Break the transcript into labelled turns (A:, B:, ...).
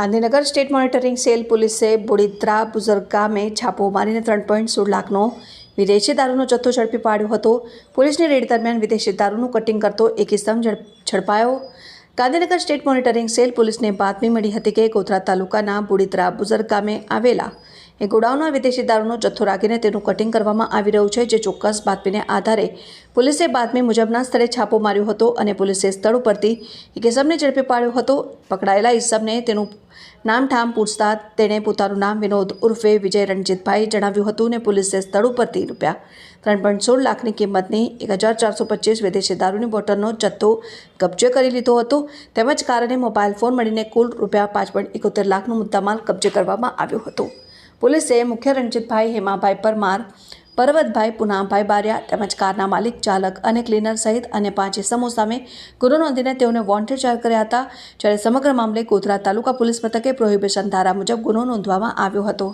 A: Gandhinagar state monitoring cell પોલીસે બોડિત્રા બુઝર્ગ ગામે છાપો મારીને ત્રણ પોઈન્ટ સોળ લાખનો વિદેશી દારૂનો જથ્થો ઝડપી પાડ્યો હતો. પોલીસની રેડ દરમિયાન વિદેશી દારૂનું કટિંગ કરતો એક ઇસમ ઝડપ ઝડપાયો. ગાંધીનગર સ્ટેટ મોનિટરિંગ સેલ પોલીસને બાતમી મળી હતી કે ગોધરા તાલુકાના બુડિત્રા બુઝર્ગ ગામે આવેલા એ ગોડાઉનમાં વિદેશી દારૂનો જથ્થો રાખીને તેનું કટિંગ કરવામાં આવી રહ્યું છે, જે ચોક્કસ બાતમીને આધારે પોલીસે બાતમી મુજબના સ્થળે છાપો માર્યો હતો અને પોલીસે સ્થળ ઉપરથી ઇસમને ઝડપી પાડ્યો હતો. પકડાયેલા ઇસમને તેનું નામ ઠામ પૂછતા તેણે પોતાનું નામ વિનોદ ઉર્ફે વિજય રણજીતભાઈ જણાવ્યું હતું અને પોલીસે સ્થળ ઉપરથી રૂપિયા ત્રણ પોઈન્ટ સોળ લાખની કિંમતની એક હજાર ચારસો પચીસ વિદેશી દારૂની બોટલનો જથ્થો કબજે કરી લીધો હતો. તેમજ કારણે મોબાઈલ ફોન મળીને કુલ રૂપિયા પાંચ પોઈન્ટ એકોતેર લાખનો મુદ્દામાલ કબજે કરવામાં આવ્યો હતો. પોલીસે મુખ્ય રણજીતભાઈ હેમાભાઈ પરમાર, પર્વતભાઈ પુનાભાઈ બારિયા તેમજ કારના માલિક, ચાલક અને ક્લીનર સહિત અન્ય પાંચ ઇસમો સામે ગુનો નોંધીને તેઓને વોન્ટેડ જાહેર કર્યા હતા, જ્યારે સમગ્ર મામલે ગોધરા તાલુકા પોલીસ મથકે પ્રોહિબિશન ધારા મુજબ ગુનો નોંધવામાં આવ્યો હતો.